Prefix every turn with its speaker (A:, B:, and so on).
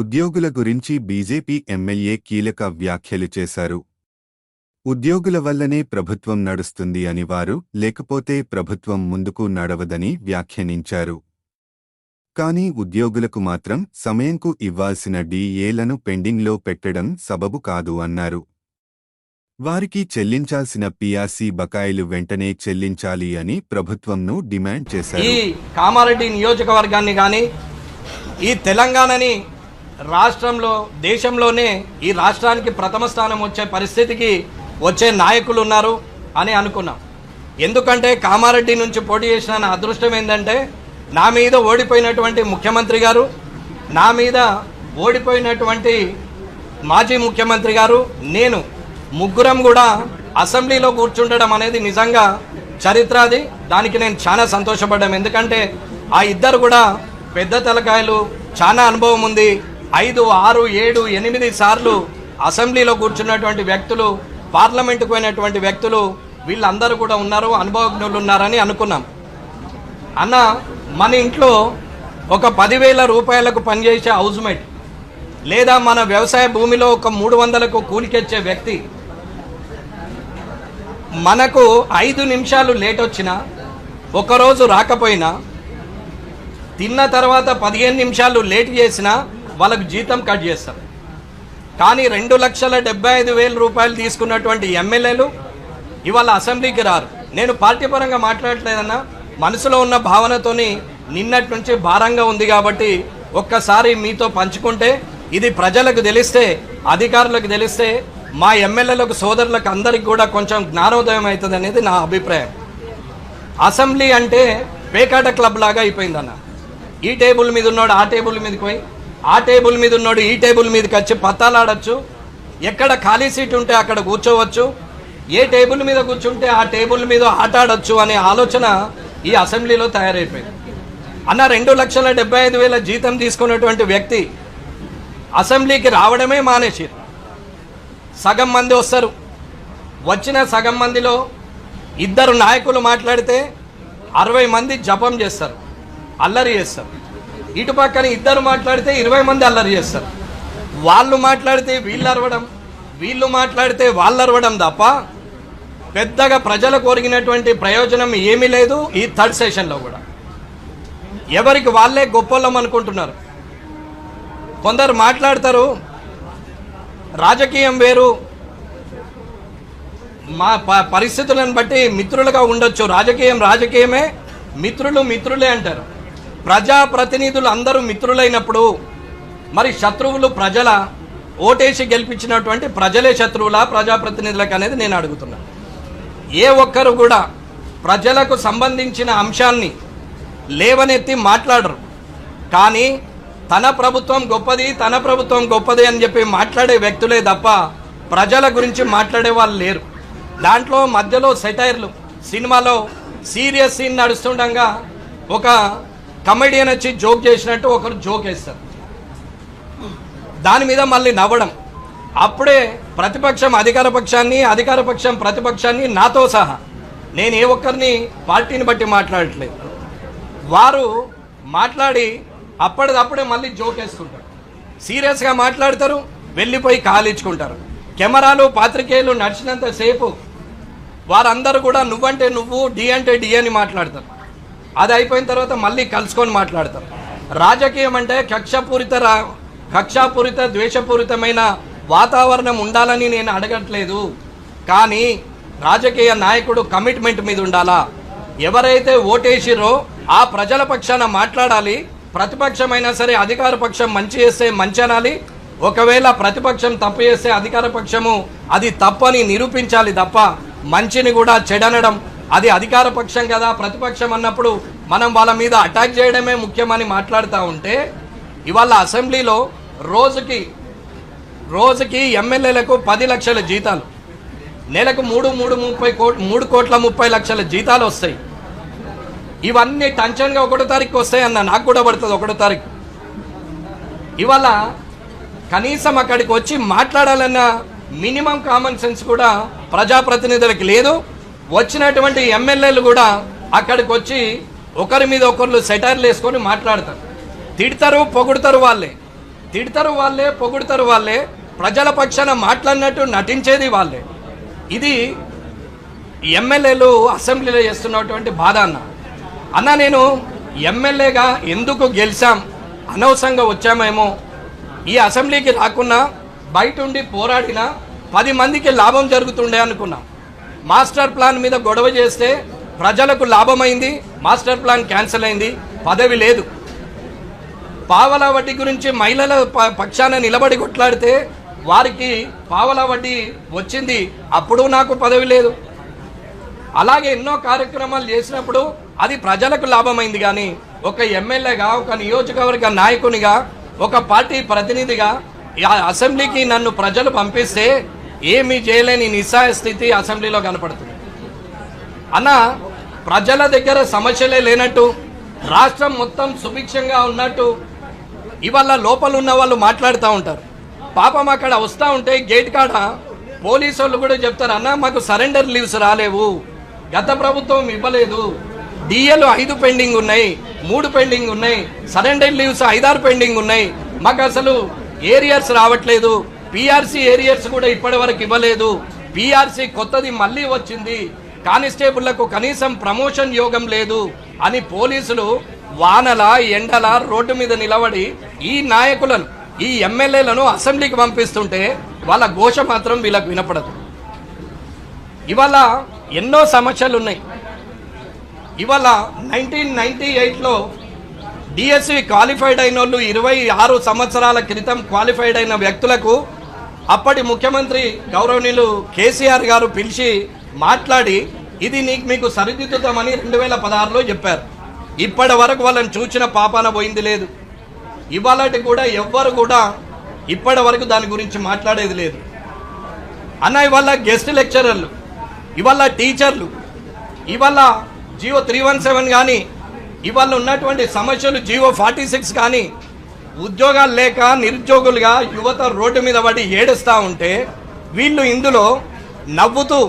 A: ఉద్యోగుల గురించి BJP MLA కీలక వ్యాఖ్యలు చేశారు. ఉద్యోగుల వల్లనే ప్రభుత్వం నడుస్తుంది అని వారు లేకపోతే ప్రభుత్వం ముందుకు నడవదని వ్యాఖ్యానించారు. కానీ ఉద్యోగులకు మాత్రం సమయంకు ఇవ్వాల్సిన డీఏలను పెండింగ్లో పెట్టడం సబబు కాదు అన్నారు. వారికి చెల్లించాల్సిన పిఆర్సీ బకాయిలు వెంటనే చెల్లించాలి అని ప్రభుత్వంను డిమాండ్
B: ఈ
A: చేశారు
B: కామారెడ్డి నియోజకవర్గాన్ని కానీ ఈ తెలంగాణని రాష్ట్రంలో దేశంలోనే ఈ రాష్ట్రానికి ప్రథమ స్థానం వచ్చే పరిస్థితికి వచ్చే నాయకులు ఉన్నారు అని అనుకున్నాం. ఎందుకంటే కామారెడ్డి నుంచి పోటీ చేసిన నా అదృష్టం ఏంటంటే నా మీద ఓడిపోయినటువంటి ముఖ్యమంత్రి గారు నా మీద ఓడిపోయినటువంటి మాజీ ముఖ్యమంత్రి గారు నేను ముగ్గురం కూడా అసెంబ్లీలో కూర్చుండడం అనేది నిజంగా చరిత్ర అది దానికి నేను చాలా సంతోషపడ్డాం. ఎందుకంటే ఆ ఇద్దరు కూడా పెద్ద తలకాయలు చాలా అనుభవం ఉంది. ఐదు ఆరు ఏడు ఎనిమిది సార్లు అసెంబ్లీలో కూర్చున్నటువంటి వ్యక్తులు పార్లమెంటుకు పోయినటువంటి వ్యక్తులు వీళ్ళందరూ కూడా ఉన్నారు అనుభవజ్ఞులు ఉన్నారని అనుకున్నాం. అన్న మన ఇంట్లో ఒక పదివేల రూపాయలకు పనిచేసే హౌస్మేట్ లేదా మన వ్యవసాయ భూమిలో ఒక మూడు వందలకు కూలికెచ్చే వ్యక్తి మనకు ఐదు నిమిషాలు లేట్ వచ్చినా ఒకరోజు రాకపోయినా తిన్న తర్వాత పదిహేను నిమిషాలు లేట్ చేసినా వాళ్ళకు జీతం కట్ చేస్తారు కానీ రెండు లక్షల డెబ్బై ఐదు వేల రూపాయలు తీసుకున్నటువంటి ఎమ్మెల్యేలు ఇవాళ అసెంబ్లీకి రారు. నేను పార్టీ పరంగా మాట్లాడట్లేదన్నా మనసులో ఉన్న భావనతోని నిన్నటి నుంచి భారంగా ఉంది కాబట్టి ఒక్కసారి మీతో పంచుకుంటే ఇది ప్రజలకు తెలిస్తే అధికారులకు తెలిస్తే మా ఎమ్మెల్యేలకు సోదరులకు అందరికి కూడా కొంచెం జ్ఞానోదయం అవుతుంది అనేది నా అభిప్రాయం. అసెంబ్లీ అంటే పేకాట క్లబ్ లాగా అయిపోయిందన్న. ఈ టేబుల్ మీద ఉన్నాడు ఆ టేబుల్ మీదకి పోయి ఆ టేబుల్ మీద ఉన్నాడు ఈ టేబుల్ మీదకి వచ్చి పత్తాలాడచ్చు. ఎక్కడ ఖాళీ సీట్ ఉంటే అక్కడ కూర్చోవచ్చు. ఏ టేబుల్ మీద కూర్చుంటే ఆ టేబుల్ మీద ఆట ఆడొచ్చు అనే ఆలోచన ఈ అసెంబ్లీలో తయారైపోయింది. అన్న రెండు లక్షల డెబ్బై ఐదు వేల జీతం తీసుకున్నటువంటి వ్యక్తి అసెంబ్లీకి రావడమే మానేసి సగం మంది వస్తారు. వచ్చిన సగం మందిలో ఇద్దరు నాయకులు మాట్లాడితే అరవై మంది జపం చేస్తారు అల్లరి చేస్తారు. ఇటు పక్కన ఇద్దరు మాట్లాడితే ఇరవై మంది అల్లరి చేస్తారు. వాళ్ళు మాట్లాడితే వీళ్ళు అరవడం వీళ్ళు మాట్లాడితే వాళ్ళు అరవడం తప్ప పెద్దగా ప్రజలకు ఒరిగినటువంటి ప్రయోజనం ఏమీ లేదు ఈ థర్డ్ సెషన్లో కూడా. ఎవరికి వాళ్ళే గొప్పలం అనుకుంటున్నారు. కొందరు మాట్లాడతారు రాజకీయం వేరు మా ప- పరిస్థితులను బట్టి మిత్రులుగా ఉండొచ్చు. రాజకీయం రాజకీయమే మిత్రులు మిత్రులే అంటారు. ప్రజాప్రతినిధులు అందరూ మిత్రులైనప్పుడు మరి శత్రువులు ప్రజల ఓటేసి గెలిపించినటువంటి ప్రజలే శత్రువులా ప్రజాప్రతినిధులకు అనేది నేను అడుగుతున్నా. ఏ ఒక్కరు కూడా ప్రజలకు సంబంధించిన అంశాన్ని లేవనెత్తి మాట్లాడరు. కానీ తన ప్రభుత్వం గొప్పది తన ప్రభుత్వం గొప్పది అని చెప్పి మాట్లాడే వ్యక్తులే తప్ప ప్రజల గురించి మాట్లాడే వాళ్ళు లేరు. దాంట్లో మధ్యలో సెటైర్లు సినిమాలో సీరియస్ సీన్ నడుస్తుండగా ఒక కమెడియన్ వచ్చి జోక్ చేసినట్టు ఒకరు జోక్ వేస్తారు. దాని మీద మళ్ళీ నవ్వడం. అప్పుడే ప్రతిపక్షం అధికార పక్షాన్ని అధికార పక్షం ప్రతిపక్షాన్ని నాతో సహా. నేను ఏ ఒక్కరిని పార్టీని బట్టి మాట్లాడట్లేదు. వారు మాట్లాడి అప్పటిదప్పుడే మళ్ళీ జోక్ వేసుకుంటారు. సీరియస్గా మాట్లాడతారు వెళ్ళిపోయి కాలిచ్చుకుంటారు. కెమెరాలు పాత్రికేయులు నడిచినంతసేపు వారందరూ కూడా నువ్వంటే నువ్వు డి అంటే డి అని మాట్లాడతారు. అది అయిపోయిన తర్వాత మళ్ళీ కలుసుకొని మాట్లాడతారు రాజకీయం అంటే కక్షపూరిత రా కక్షాపూరిత ద్వేషపూరితమైన వాతావరణం ఉండాలని నేను అడగట్లేదు. కానీ రాజకీయ నాయకుడు కమిట్మెంట్ మీద ఉండాలా? ఎవరైతే ఓటేసిరో ఆ ప్రజల పక్షాన మాట్లాడాలి. ప్రతిపక్షమైనా సరే అధికార పక్షం మంచి చేస్తే మంచి అనాలి. ఒకవేళ ప్రతిపక్షం తప్పు చేస్తే అధికార పక్షము అది తప్పని నిరూపించాలి తప్ప మంచిని కూడా చెడనడం అది అధికార పక్షం కదా ప్రతిపక్షం అన్నప్పుడు మనం వాళ్ళ మీద అటాక్ చేయడమే ముఖ్యమని మాట్లాడుతూ ఉంటే ఇవాళ అసెంబ్లీలో రోజుకి రోజుకి ఎమ్మెల్యేలకు పది లక్షల జీతాలు. నెలకు మూడు మూడు ముప్పై కోట్ మూడు కోట్ల ముప్పై లక్షల జీతాలు వస్తాయి. ఇవన్నీ టెన్షన్గా ఒకటో తారీఖు వస్తాయన్న నాకు కూడా పడుతుంది ఒకటో తారీఖు. ఇవాళ కనీసం అక్కడికి వచ్చి మాట్లాడాలన్న మినిమం కామన్ సెన్స్ కూడా ప్రజాప్రతినిధులకి లేదు. వచ్చినటువంటి ఎమ్మెల్యేలు కూడా అక్కడికి వచ్చి ఒకరి మీద ఒకరు సెటైర్లు వేసుకొని మాట్లాడతారు. తిడతారు పొగుడతారు వాళ్ళే. తిడతారు వాళ్ళే పొగుడతారు వాళ్ళే. ప్రజల పక్షాన మాట్లాడినట్టు నటించేది వాళ్ళే. ఇది ఎమ్మెల్యేలు అసెంబ్లీలో చేస్తున్నటువంటి బాధ అన్న. అన్న నేను ఎమ్మెల్యేగా ఎందుకు గెలిచాం? అనవసరంగా వచ్చామేమో. ఈ అసెంబ్లీకి రాకున్నా బయట ఉండి పోరాడినా పది మందికి లాభం జరుగుతుండే అనుకున్నా. మాస్టర్ ప్లాన్ మీద గొడవ చేస్తే ప్రజలకు లాభమైంది మాస్టర్ ప్లాన్ క్యాన్సిల్ అయింది పదవి లేదు. పావలా వడ్డీ గురించి మహిళల ప- పక్షాన నిలబడి కొట్లాడితే వారికి పావలా వడ్డీ వచ్చింది అప్పుడు నాకు పదవి లేదు. అలాగే ఎన్నో కార్యక్రమాలు చేసినప్పుడు అది ప్రజలకు లాభమైంది కానీ ఒక ఎమ్మెల్యేగా ఒక నియోజకవర్గ నాయకునిగా ఒక పార్టీ ప్రతినిధిగా అసెంబ్లీకి నన్ను ప్రజలు పంపిస్తే ఏమీ చేయలేని నిస్సాయ స్థితి అసెంబ్లీలో కనపడుతుంది. అన్న ప్రజల దగ్గర సమస్యలే లేనట్టు రాష్ట్రం మొత్తం సుభిక్షంగా ఉన్నట్టు ఇవాళ లోపల ఉన్న వాళ్ళు మాట్లాడుతూ ఉంటారు. పాపం అక్కడ వస్తూ ఉంటే గేట్ కాడ పోలీసు వాళ్ళు కూడా చెప్తారు అన్న మాకు సరెండర్ లీవ్స్ రాలేవు. గత ప్రభుత్వం ఇవ్వలేదు. డిఏలు ఐదు పెండింగ్ ఉన్నాయి మూడు పెండింగ్ ఉన్నాయి సరెండర్ లీవ్స్ ఐదారు పెండింగ్ ఉన్నాయి. మాకు అసలు ఏరియర్స్ రావట్లేదు. పిఆర్సీ ఏరియర్స్ కూడా ఇప్పటి వరకు ఇవ్వలేదు. పిఆర్సీ కొత్తది మళ్ళీ వచ్చింది. కానిస్టేబుళ్ళకు కనీసం ప్రమోషన్ యోగం లేదు అని పోలీసులు వానల ఎండల రోడ్డు మీద నిలబడి ఈ నాయకులను ఈ ఎమ్మెల్యేలను అసెంబ్లీకి పంపిస్తుంటే వాళ్ళ ఘోష మాత్రం వీళ్ళకు వినపడదు. ఇవాళ ఎన్నో సమస్యలు ఉన్నాయి. ఇవాళ నైన్టీన్ నైన్టీ ఎయిట్లో డిఎస్సి క్వాలిఫైడ్ అయిన వాళ్ళు ఇరవై ఆరు సంవత్సరాల క్రితం క్వాలిఫైడ్ అయిన వ్యక్తులకు అప్పటి ముఖ్యమంత్రి గౌరవనీయులు కేసీఆర్ గారు పిలిచి మాట్లాడి ఇది నీకు మీకు సరిదిద్దుతామని రెండు వేల పదహారులో చెప్పారు. ఇప్పటి వరకు వాళ్ళని చూచిన పాపాన పోయింది లేదు. ఇవాళటి కూడా ఎవ్వరు కూడా ఇప్పటి వరకు దాని గురించి మాట్లాడేది లేదు. అన్న ఇవాళ గెస్ట్ లెక్చరర్లు ఇవాళ టీచర్లు ఇవాళ జియో త్రీ వన్ సెవెన్ కానీ ఇవాళ ఉన్నటువంటి సమస్యలు జియో ఫార్టీ సిక్స్ కానీ ఉద్యోగాలు లేక నిరుద్యోగులుగా యువత రోడ్డు మీద పడి ఏడుస్తూ ఉంటే వీళ్ళు ఇందులో నవ్వుతూ